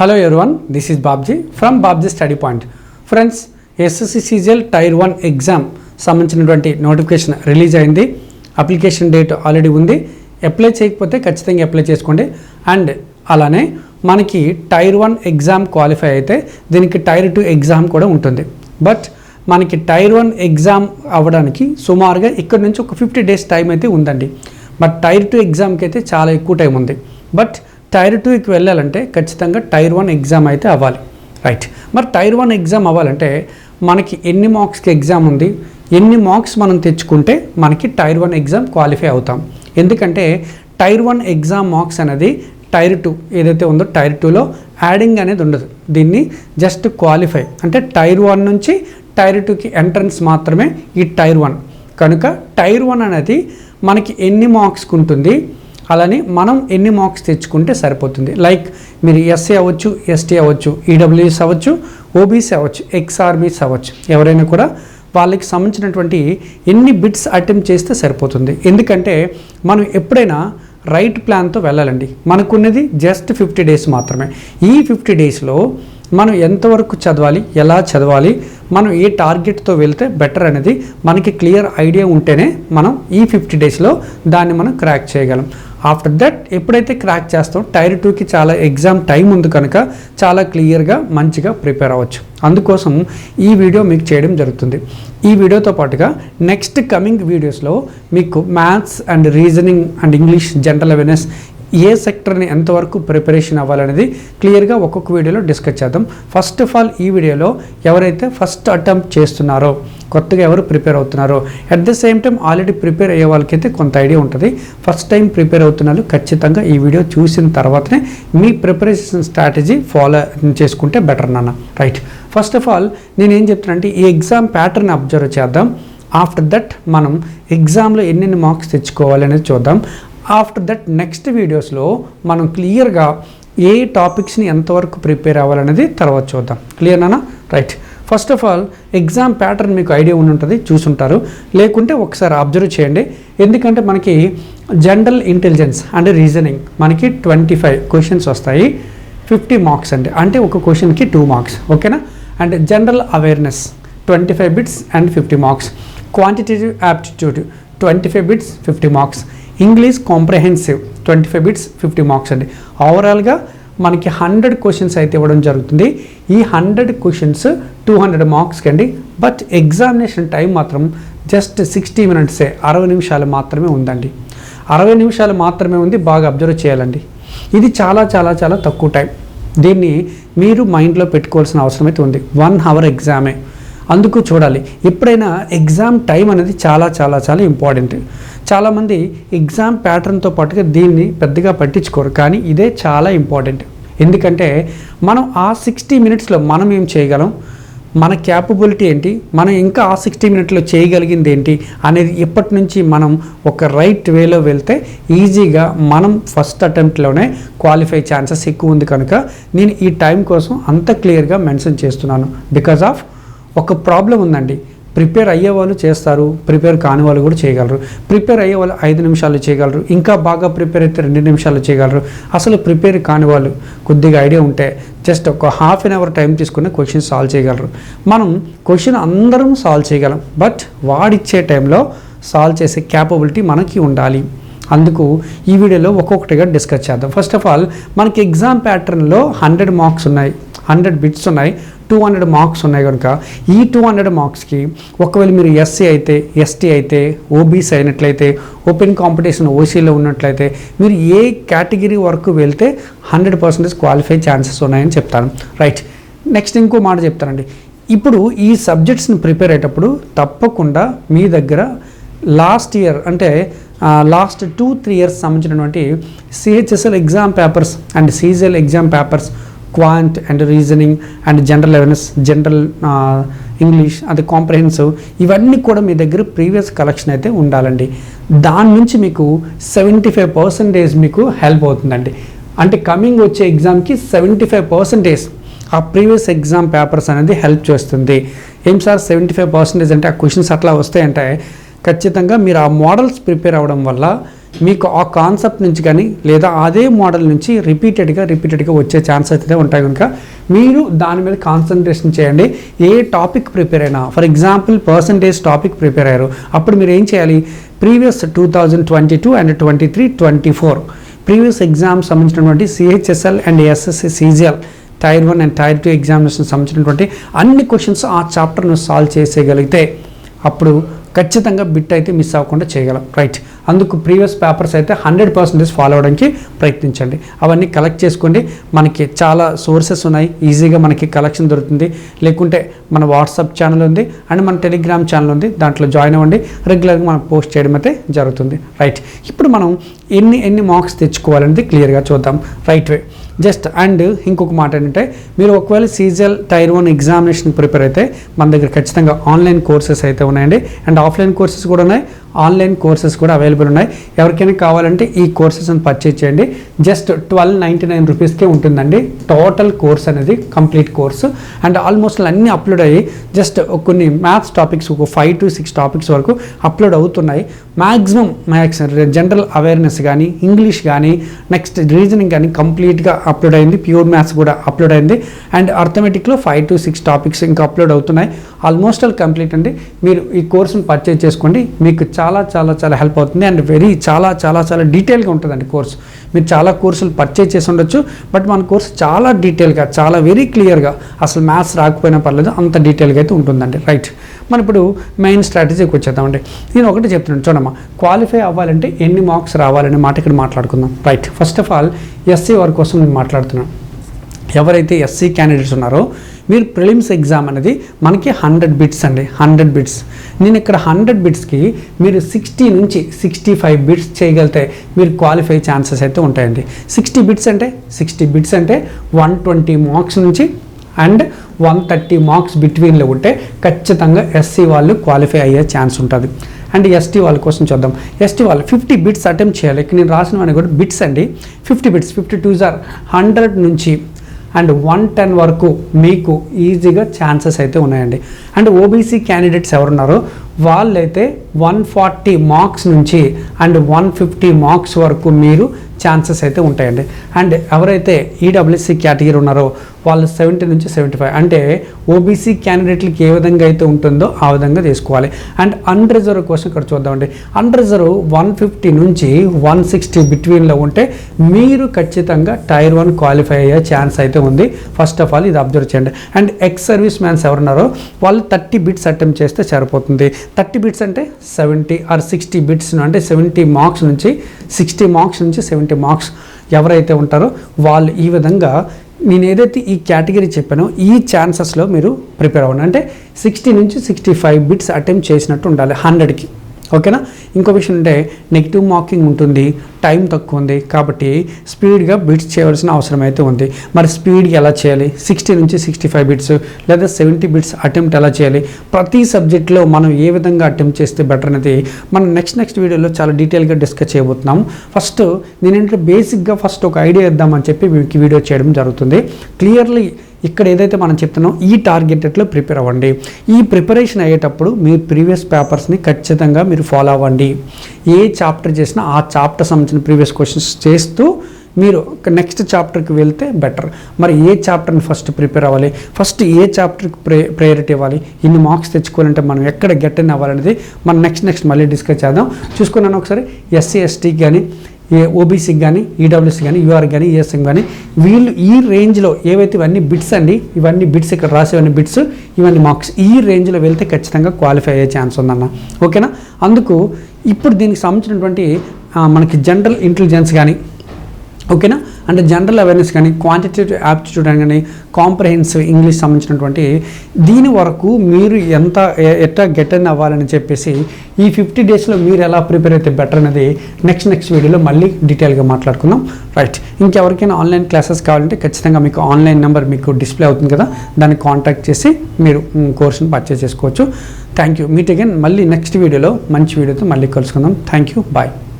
Hello everyone this is Babji from Babji study point friends SSC CGL tier one exam సంబంధించినటువంటి notification release అయింది. Application date already ఉంది. Apply చేయకపోతే ఖచ్చితంగా apply చేసుకోండి. And అలానే మనకి టైర్ వన్ ఎగ్జామ్ క్వాలిఫై అయితే దీనికి టైర్ టూ ఎగ్జామ్ కూడా ఉంటుంది. బట్ మనకి టైర్ వన్ ఎగ్జామ్ అవ్వడానికి సుమారుగా ఇక్కడ నుంచి ఒక ఫిఫ్టీ డేస్ టైం అయితే ఉందండి. బట్ టైర్ టూ ఎగ్జామ్కి అయితే చాలా ఎక్కువ టైం ఉంది. బట్ టైర్ టూకి వెళ్ళాలంటే ఖచ్చితంగా టైర్ వన్ ఎగ్జామ్ అయితే అవ్వాలి. రైట్. మరి టైర్ వన్ ఎగ్జామ్ అవ్వాలంటే మనకి ఎన్ని మార్క్స్కి ఎగ్జామ్ ఉంది? ఎన్ని మార్క్స్ మనం తెచ్చుకుంటే మనకి టైర్ వన్ ఎగ్జామ్ క్వాలిఫై అవుతాం. ఎందుకంటే టైర్ వన్ ఎగ్జామ్ మార్క్స్ అనేది టైర్ టూ ఏదైతే ఉందో టైర్ టూలో యాడింగ్ అనేది ఉండదు. దీన్ని జస్ట్ క్వాలిఫై అంటే టైర్ వన్ నుంచి టైర్ టూకి ఎంట్రన్స్ మాత్రమే ఈ టైర్ వన్. కనుక టైర్ వన్ అనేది మనకి ఎన్ని మార్క్స్కి ఉంటుంది? అలానే మనం ఎన్ని మార్క్స్ తెచ్చుకుంటే సరిపోతుంది. లైక్ మీరు ఎస్సీ అవ్వచ్చు ఎస్టీ అవ్వచ్చు ఈడబ్ల్యూఎస్ అవ్వచ్చు ఓబీసీ అవ్వచ్చు ఎక్స్ఆర్బీస్ అవ్వచ్చు. ఎవరైనా కూడా వాళ్ళకి సంబంధించినటువంటి ఎన్ని బిట్స్ అటెంప్ట్ చేస్తే సరిపోతుంది. ఎందుకంటే మనం ఎప్పుడైనా రైట్ ప్లాన్తో వెళ్ళాలండి. మనకున్నది జస్ట్ ఫిఫ్టీ డేస్ మాత్రమే. ఈ ఫిఫ్టీ డేస్లో మనం ఎంతవరకు చదవాలి ఎలా చదవాలి మనం ఏ టార్గెట్తో వెళ్తే బెటర్ అనేది మనకి క్లియర్ ఐడియా ఉంటేనే మనం ఈ ఫిఫ్టీ డేస్లో దాన్ని మనం క్రాక్ చేయగలం. ఆఫ్టర్ దట్ ఎప్పుడైతే క్రాక్ చేస్తాం టైర్ టూకి చాలా ఎగ్జామ్ టైం ఉంది కనుక చాలా క్లియర్గా మంచిగా ప్రిపేర్ అవ్వచ్చు. అందుకోసం ఈ వీడియో మీకు చేయడం జరుగుతుంది. ఈ వీడియోతో పాటుగా నెక్స్ట్ కమింగ్ వీడియోస్లో మీకు maths and reasoning and English general awareness ఏ సెక్టర్ని ఎంతవరకు ప్రిపరేషన్ అవ్వాలనేది క్లియర్గా ఒక్కొక్క వీడియోలో డిస్కస్ చేద్దాం. ఫస్ట్ ఆఫ్ ఆల్ ఈ వీడియోలో ఎవరైతే ఫస్ట్ అటెంప్ట్ చేస్తున్నారో కొత్తగా ఎవరు ప్రిపేర్ అవుతున్నారో at the same time already prepare అయ్యే వాళ్ళకైతే కొంత ఐడియా ఉంటుంది. ఫస్ట్ టైం ప్రిపేర్ అవుతున్నారు ఖచ్చితంగా ఈ వీడియో చూసిన తర్వాతనే మీ ప్రిపరేషన్ స్ట్రాటజీ ఫాలో చేసుకుంటే బెటర్ నాన్న. రైట్ ఫస్ట్ ఆఫ్ ఆల్ నేను ఏం చెప్తున్నానంటే ఈ ఎగ్జామ్ ప్యాటర్న్ అబ్జర్వ్ చేద్దాం. ఆఫ్టర్ దట్ మనం ఎగ్జామ్లో ఎన్నెన్ని మార్క్స్ తెచ్చుకోవాలి అనేది చూద్దాం. ఆఫ్టర్ దట్ నెక్స్ట్ వీడియోస్లో మనం క్లియర్గా ఏ టాపిక్స్ని ఎంతవరకు ప్రిపేర్ అవ్వాలనేది తర్వాత చూద్దాం. Clear right first of all exam pattern మీకు ఐడియా ఉండి ఉంటుంది చూసుంటారు. లేకుంటే ఒకసారి అబ్జర్వ్ చేయండి. ఎందుకంటే మనకి జనరల్ ఇంటెలిజెన్స్ అండ్ రీజనింగ్ మనకి ట్వంటీ ఫైవ్ క్వశ్చన్స్ వస్తాయి. ఫిఫ్టీ మార్క్స్ అండి. అంటే ఒక క్వశ్చన్కి టూ మార్క్స్ ఓకేనా and general awareness twenty five bits and fifty marks quantitative aptitude twenty five bits fifty marks English comprehensive twenty five bits fifty marks అండి ఓవరాల్గా మనకి హండ్రెడ్ క్వశ్చన్స్ అయితే ఇవ్వడం జరుగుతుంది. ఈ హండ్రెడ్ క్వశ్చన్స్ టూ హండ్రెడ్ మార్క్స్కి అండి బట్ ఎగ్జామినేషన్ టైం మాత్రం జస్ట్ సిక్స్టీ మినిట్సే అరవై నిమిషాలు మాత్రమే ఉందండి. అరవై నిమిషాలు మాత్రమే ఉంది బాగా అబ్జర్వ్ చేయాలండి. ఇది చాలా చాలా చాలా తక్కువ టైం దీన్ని మీరు మైండ్లో పెట్టుకోవాల్సిన అవసరం అయితే ఉంది. వన్ అవర్ ఎగ్జామే అందుకు చూడాలి. ఎప్పుడైనా ఎగ్జామ్ టైం అనేది చాలా చాలా చాలా ఇంపార్టెంట్ చాలామంది ఎగ్జామ్ ప్యాటర్న్తో పాటుగా దీన్ని పెద్దగా పట్టించుకోరు కానీ ఇదే చాలా ఇంపార్టెంట్. ఎందుకంటే మనం ఆ సిక్స్టీ మినిట్స్లో మనం ఏం చేయగలం? మన క్యాపబిలిటీ ఏంటి? మనం ఇంకా ఆ సిక్స్టీ మినిట్లో చేయగలిగింది ఏంటి? అనేది ఇప్పటి నుంచి మనం ఒక రైట్ వేలో వెళ్తే ఈజీగా మనం ఫస్ట్ అటెంప్ట్లోనే క్వాలిఫై ఛాన్సెస్ ఎక్కువ ఉంది కనుక నేను ఈ టైం కోసం అంత క్లియర్గా మెన్షన్ చేస్తున్నాను. బికాజ్ ఆఫ్ ఒక ప్రాబ్లం ఉందండి. ప్రిపేర్ అయ్యే వాళ్ళు చేస్తారు ప్రిపేర్ కాని వాళ్ళు కూడా చేయగలరు. ప్రిపేర్ అయ్యే వాళ్ళు ఐదు నిమిషాలు చేయగలరు ఇంకా బాగా ప్రిపేర్ అయితే రెండు నిమిషాలు చేయగలరు. అసలు ప్రిపేర్ కాని వాళ్ళు కొద్దిగా ఐడియా ఉంటే జస్ట్ ఒక హాఫ్ అన్ అవర్ టైం తీసుకుని క్వశ్చన్ సాల్వ్ చేయగలరు. మనం క్వశ్చన్ అందరం సాల్వ్ చేయగలం బట్ వాడిచ్చే టైంలో సాల్వ్ చేసే క్యాపబిలిటీ మనకి ఉండాలి. అందుకు ఈ వీడియోలో ఒక్కొక్కటిగా డిస్కస్ చేద్దాం. ఫస్ట్ ఆఫ్ ఆల్ మనకి ఎగ్జామ్ ప్యాటర్న్లో హండ్రెడ్ మార్క్స్ ఉన్నాయి హండ్రెడ్ బిట్స్ ఉన్నాయి. టూ హండ్రెడ్ మార్క్స్ ఉన్నాయి కనుక ఈ టూ హండ్రెడ్ మార్క్స్కి ఒకవేళ మీరు ఎస్సీ అయితే ఎస్టీ అయితే ఓబీసీ అయినట్లయితే ఓపెన్ కాంపిటీషన్ ఓసీలో ఉన్నట్లయితే మీరు ఏ కేటగిరీ వరకు వెళ్తే హండ్రెడ్ పర్సెంటేజ్ క్వాలిఫై ఛాన్సెస్ ఉన్నాయని చెప్తాను. రైట్. నెక్స్ట్ ఇంకో మాట చెప్తానండి. ఇప్పుడు ఈ సబ్జెక్ట్స్ని ప్రిపేర్ అయ్యేటప్పుడు తప్పకుండా మీ దగ్గర లాస్ట్ ఇయర్ అంటే లాస్ట్ టూ త్రీ ఇయర్స్ సంబంధించినటువంటి CHSL exam papers and CGL exam papers quant and reasoning and general awareness general English అది కాంప్రహెన్సివ్ ఇవన్నీ కూడా మీ దగ్గర ప్రీవియస్ కలెక్షన్ అయితే ఉండాలండి. దాని నుంచి మీకు సెవెంటీ ఫైవ్ పర్సెంటేజ్ మీకు హెల్ప్ అవుతుందండి. అంటే కమింగ్ వచ్చే ఎగ్జామ్కి సెవెంటీ ఫైవ్ పర్సెంటేజ్ ఆ ప్రీవియస్ ఎగ్జామ్ పేపర్స్ అనేది హెల్ప్ చేస్తుంది. ఏం సార్ సెవెంటీ ఫైవ్ పర్సెంటేజ్ అంటే ఆ క్వశ్చన్స్ అట్లా వస్తాయంటే ఖచ్చితంగా మీరు ఆ మోడల్స్ ప్రిపేర్ అవ్వడం వల్ల మీకు ఆ కాన్సెప్ట్ నుంచి కానీ లేదా అదే మోడల్ నుంచి రిపీటెడ్గా రిపీటెడ్గా వచ్చే ఛాన్స్ అయితే ఉంటాయి కనుక మీరు దాని మీద కాన్సన్ట్రేషన్ చేయండి. ఏ టాపిక్ ప్రిపేర్ అయినా for example percentage topic prepare అయ్యారు. అప్పుడు మీరు ఏం చేయాలి? Previous two thousand twenty two and twenty three twenty four previous exam సంబంధించినటువంటి CHSL and SSC CGL tier one and tier two examination సంబంధించినటువంటి అన్ని క్వశ్చన్స్ ఆ చాప్టర్ను సాల్వ్ చేసేయగలిగితే అప్పుడు ఖచ్చితంగా బిట్ అయితే మిస్ అవ్వకుండా చేయగలం. రైట్ అందుకు ప్రీవియస్ పేపర్స్ అయితే హండ్రెడ్ పర్సెంటేజ్ ఫాలో అవడానికి ప్రయత్నించండి. అవన్నీ కలెక్ట్ చేసుకోండి. మనకి చాలా సోర్సెస్ ఉన్నాయి. ఈజీగా మనకి కలెక్షన్ దొరుకుతుంది. లేకుంటే మన వాట్సాప్ ఛానల్ ఉంది అండ్ మన టెలిగ్రామ్ ఛానల్ ఉంది. దాంట్లో జాయిన్ అవ్వండి. రెగ్యులర్గా మనం పోస్ట్ చేయడం అయితే జరుగుతుంది. రైట్ ఇప్పుడు మనం ఎన్ని ఎన్ని మార్క్స్ తెచ్చుకోవాలనేది క్లియర్గా చూద్దాం. రైట్ వే జస్ట్ అండ్ ఇంకొక మాట ఏంటంటే మీరు ఒకవేళ CGL tier one examination prepare అయితే మన దగ్గర ఖచ్చితంగా ఆన్లైన్ కోర్సెస్ అయితే ఉన్నాయండి. అండ్ ఆఫ్లైన్ కోర్సెస్ కూడా ఉన్నాయి. ఆన్లైన్ కోర్సెస్ కూడా అవైలబుల్ ఉన్నాయి. ఎవరికైనా కావాలంటే ఈ కోర్సెస్ని పర్చేజ్ చేయండి. జస్ట్ ట్వెల్వ్ నైంటీ నైన్ రూపీస్కే ఉంటుందండి. టోటల్ కోర్స్ అనేది కంప్లీట్ కోర్సు అండ్ ఆల్మోస్ట్ అన్నీ అప్లోడ్ అయ్యి జస్ట్ కొన్ని మ్యాథ్స్ టాపిక్స్ ఒక ఫైవ్ టు సిక్స్ టాపిక్స్ వరకు అప్లోడ్ అవుతున్నాయి. మ్యాక్సిమం మ్యాక్స్ జనరల్ అవేర్నెస్ కానీ ఇంగ్లీష్ కానీ నెక్స్ట్ రీజనింగ్ కానీ కంప్లీట్గా అప్లోడ్ అయింది. ప్యూర్ మ్యాథ్స్ కూడా అప్లోడ్ అయింది. అండ్ అర్థమెటిక్లో ఫైవ్ టు సిక్స్ టాపిక్స్ ఇంకా అప్లోడ్ అవుతున్నాయి. ఆల్మోస్ట్ ఆల్ కంప్లీట్ అండి. మీరు ఈ కోర్సును పర్చేజ్ చేసుకోండి. మీకు చాలా చాలా చాలా హెల్ప్ అవుతుంది. అండ్ వెరీ చాలా చాలా చాలా డీటెయిల్గా ఉంటుందండి కోర్స్ మీరు చాలా కోర్సులు పర్చేజ్ చేసి ఉండొచ్చు. బట్ మన కోర్స్ చాలా డీటెయిల్గా చాలా వెరీ క్లియర్గా అసలు మ్యాథ్స్ రాకపోయినా పర్లేదు అంత డీటెయిల్గా అయితే ఉంటుందండి. రైట్ మనం ఇప్పుడు మెయిన్ స్ట్రాటజీకి వచ్చేద్దామండి. నేను ఒకటి చెప్తున్నాను. చూడమ్మా. క్వాలిఫై అవ్వాలంటే ఎన్ని మార్క్స్ రావాలనే మాట ఇక్కడ మాట్లాడుకుందాం. Right first of all SC వారి కోసం నేను మాట్లాడుతున్నాను. ఎవరైతే ఎస్సీ క్యాండిడేట్స్ ఉన్నారో మీరు ప్రిలిమ్స్ ఎగ్జామ్ అనేది మనకి హండ్రెడ్ బిట్స్ అండి హండ్రెడ్ బిట్స్ నేను ఇక్కడ హండ్రెడ్ బిట్స్కి మీరు సిక్స్టీ నుంచి సిక్స్టీ ఫైవ్ బిట్స్ చేయగలిగితే మీరు క్వాలిఫై ఛాన్సెస్ అయితే ఉంటాయండి. సిక్స్టీ బిట్స్ అంటే సిక్స్టీ బిట్స్ అంటే వన్ ట్వంటీ మార్క్స్ నుంచి అండ్ వన్ థర్టీ మార్క్స్ బిట్వీన్లో ఉంటే ఖచ్చితంగా ఎస్సీ వాళ్ళు క్వాలిఫై అయ్యే ఛాన్స్ ఉంటుంది. అండ్ ఎస్టీ వాళ్ళ కోసం చూద్దాం. ఎస్టీ వాళ్ళు ఫిఫ్టీ బిట్స్ అటెంప్ట్ చేయాలి. ఇక్కడ నేను రాసినవన్నీ కూడా బిట్స్ అండి. ఫిఫ్టీ బిట్స్ ఫిఫ్టీ టూ జార్ హండ్రెడ్ నుంచి అండ్ వన్ టెన్ వరకు మీకు ఈజీగా ఛాన్సెస్ అయితే ఉన్నాయండి. అండ్ ఓబీసీ క్యాండిడేట్స్ ఎవరున్నారో? వాళ్ళైతే వన్ ఫార్టీ మార్క్స్ నుంచి అండ్ వన్ ఫిఫ్టీ మార్క్స్ వరకు మీరు ఛాన్సెస్ అయితే ఉంటాయండి. అండ్ ఎవరైతే ఈడబ్ల్యూసీ కేటగిరీ ఉన్నారో వాళ్ళు సెవెంటీ నుంచి సెవెంటీ ఫైవ్ అంటే ఓబీసీ క్యాండిడేట్లకి ఏ విధంగా అయితే ఉంటుందో ఆ విధంగా తీసుకోవాలి. అండ్ అన్రిజర్వ్ కోసం ఇక్కడ చూద్దామండి. అన్రిజర్వ్ వన్ ఫిఫ్టీ నుంచి వన్ సిక్స్టీ బిట్వీన్లో ఉంటే మీరు ఖచ్చితంగా టైర్ వన్ క్వాలిఫై అయ్యే ఛాన్స్ అయితే ఉంది. ఫస్ట్ ఆఫ్ ఆల్ ఇది అబ్జర్వ్ చేయండి. అండ్ ఎక్స్ సర్వీస్ మ్యాన్స్ ఎవరున్నారో వాళ్ళు థర్టీ బిట్స్ అటెంప్ట్ చేస్తే సరిపోతుంది. థర్టీ బిట్స్ అంటే సెవెంటీ ఆర్ సిక్స్టీ బిట్స్ అంటే సెవెంటీ మార్క్స్ నుంచి సిక్స్టీ మార్క్స్ నుంచి సెవెంటీ మార్క్స్ ఎవరైతే ఉంటారో వాళ్ళు ఈ విధంగా నేను ఏదైతే ఈ కేటగిరీ చెప్పానో ఈ ఛాన్సెస్లో మీరు ప్రిపేర్ అవ్వండి. అంటే సిక్స్టీ నుంచి సిక్స్టీ ఫైవ్ బిట్స్ అటెంప్ట్ చేసినట్టు ఉండాలి హండ్రెడ్కి. ఓకేనా? ఇంకో విషయం అంటే నెగిటివ్ మార్కింగ్ ఉంటుంది టైం తక్కువ ఉంది కాబట్టి స్పీడ్గా బిట్స్ చేయవలసిన అవసరం అయితే ఉంది. మరి స్పీడ్గా ఎలా చేయాలి? సిక్స్టీ నుంచి సిక్స్టీ ఫైవ్ బిట్స్ లేదా సెవెంటీ బిట్స్ అటెంప్ట్ ఎలా చేయాలి? ప్రతి సబ్జెక్ట్లో మనం ఏ విధంగా అటెంప్ట్ చేస్తే బెటర్ అనేది మనం నెక్స్ట్ నెక్స్ట్ వీడియోలో చాలా డీటెయిల్గా డిస్కస్ చేయబోతున్నాం. ఫస్ట్ నేనేంటంటే బేసిక్గా ఫస్ట్ ఒక ఐడియా ఇద్దామని చెప్పి మీకు వీడియో చేయడం జరుగుతుంది. క్లియర్లీ ఇక్కడ ఏదైతే మనం చెప్తున్నాం ఈ టార్గెటెడ్లో ప్రిపేర్ అవ్వండి. ఈ ప్రిపరేషన్ అయ్యేటప్పుడు మీ ప్రీవియస్ పేపర్స్ని ఖచ్చితంగా మీరు ఫాలో అవ్వండి. ఏ చాప్టర్ చేసినా ఆ చాప్టర్ సంబంధించిన ప్రీవియస్ క్వశ్చన్స్ చేస్తూ మీరు నెక్స్ట్ చాప్టర్కి వెళ్తే బెటర్. మరి ఏ చాప్టర్ని ఫస్ట్ ప్రిపేర్ అవ్వాలి? ఫస్ట్ ఏ చాప్టర్కి ప్రే ప్రయారిటీ ఇవ్వాలి? ఇన్ని మార్క్స్ తెచ్చుకోవాలంటే మనం ఎక్కడ గెట్ ఇన్ అవ్వాలనేది మనం నెక్స్ట్ నెక్స్ట్ మళ్ళీ డిస్కస్ చేద్దాం. చూసుకున్నాను ఒకసారి ఎస్సీ ఎస్టీకి కానీ ఏ ఓబీసీకి కానీ ఈడబ్ల్యూసీ కానీ యూఆర్ కానీ ఈఎస్ఎం కానీ వీళ్ళు ఈ రేంజ్లో ఏవైతే ఇవన్నీ బిట్స్ అండి ఇవన్నీ బిట్స్ ఇక్కడ రాసేవన్నీ బిట్స్ ఇవన్నీ మార్క్స్ ఈ రేంజ్లో వెళ్తే ఖచ్చితంగా క్వాలిఫై అయ్యే ఛాన్స్ ఉందన్న. ఓకేనా అందుకు ఇప్పుడు దీనికి సంబంధించినటువంటి మనకి జనరల్ ఇంటెలిజెన్స్ కానీ ఓకేనా? అంటే జనరల్ అవేర్నెస్ కానీ క్వాంటిటేటివ్ యాప్టిట్యూడ్ అని కానీ కాంప్రహెన్సివ్ ఇంగ్లీష్ సంబంధించినటువంటి దీని వరకు మీరు ఎంత ఎట్లా గెట్ అన్ అవ్వాలని చెప్పేసి ఈ ఫిఫ్టీ డేస్లో మీరు ఎలా ప్రిపేర్ అయితే బెటర్ అనేది నెక్స్ట్ నెక్స్ట్ వీడియోలో మళ్ళీ డీటెయిల్గా మాట్లాడుకుందాం. రైట్ ఇంకెవరికైనా ఆన్లైన్ క్లాసెస్ కావాలంటే ఖచ్చితంగా మీకు ఆన్లైన్ నెంబర్ మీకు డిస్ప్లే అవుతుంది కదా? దాన్ని కాంటాక్ట్ చేసి మీరు కోర్సును పర్చేస్ చేసుకోవచ్చు. థ్యాంక్ యూ మీట్ అగైన్ మళ్ళీ నెక్స్ట్ వీడియోలో మంచి వీడియోతో మళ్ళీ కలుసుకుందాం. Thank you bye